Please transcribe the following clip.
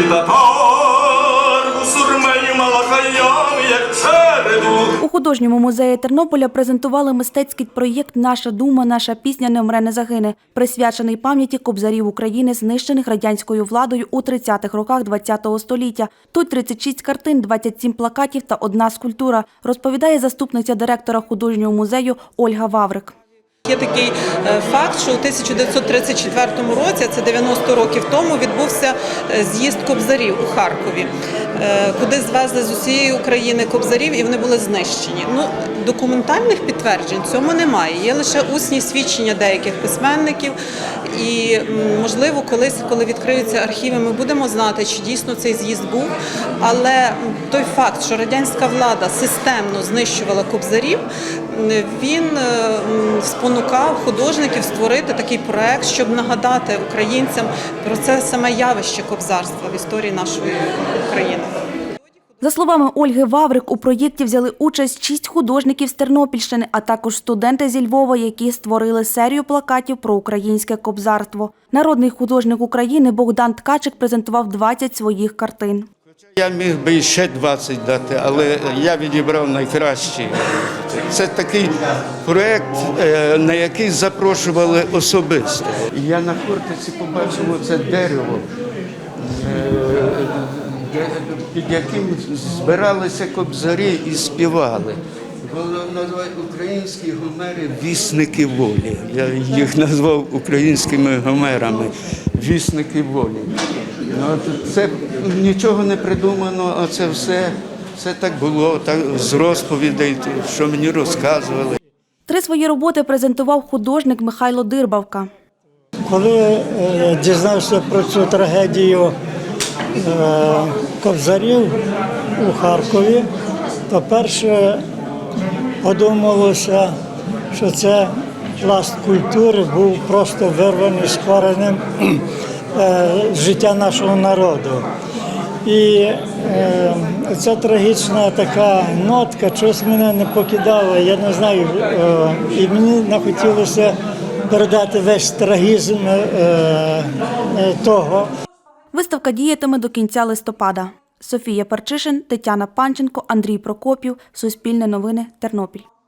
чи татар, бусурменів малахаями, як череду. У художньому музеї Тернополя презентували мистецький проєкт Наша дума, наша пісня не вмре, не загине, присвячений пам'яті кобзарів України, знищених радянською владою у 30-х роках ХХ століття. Тут 36 картин, 27 плакатів та одна скульптура, розповідає заступниця директора художнього музею Ольга Ваврик. Є такий е, факт, що у 1934 році, це 90 років тому, відбувся е, з'їзд кобзарів у Харкові, е, куди звезли з усієї України кобзарів і вони були знищені. Ну, документальних підтверджень цьому немає. Є лише усні свідчення деяких письменників. І можливо, колись, коли відкриються архіви, ми будемо знати, чи дійсно цей з'їзд був. Але той факт, що радянська влада системно знищувала кобзарів, він м, спонукав художників створити такий проект, щоб нагадати українцям про це саме явище кобзарства в історії нашої України. За словами Ольги Ваврик, у проєкті взяли участь шість художників з Тернопільщини, а також студенти зі Львова, які створили серію плакатів про українське кобзарство. Народний художник України Богдан Ткачик презентував 20 своїх картин. Я міг би ще 20 дати, але я відібрав найкращі. Це такий проєкт, е, на який запрошували особисто. Я на Хортиці побачив оце дерево, е, під яким збиралися кобзарі і співали. Воно називають українські гомери вісники волі. Я їх назвав українськими гомерами вісники волі. Ну, це нічого не придумано, а це все, все так було, так, з розповідей, що мені розказували. Три свої роботи презентував художник Михайло Дирбавка. Коли е, дізнався про цю трагедію е, кобзарів у Харкові, то перше подумалося, що це пласт культури був просто вирваний з коренем життя нашого народу. І е, ця трагічна така нотка щось мене не покидала, я не знаю, е, і мені не хотілося передати весь трагізм е, е, того. Виставка діятиме до кінця листопада. Софія Парчишин, Тетяна Панченко, Андрій Прокопів. Суспільне новини. Тернопіль.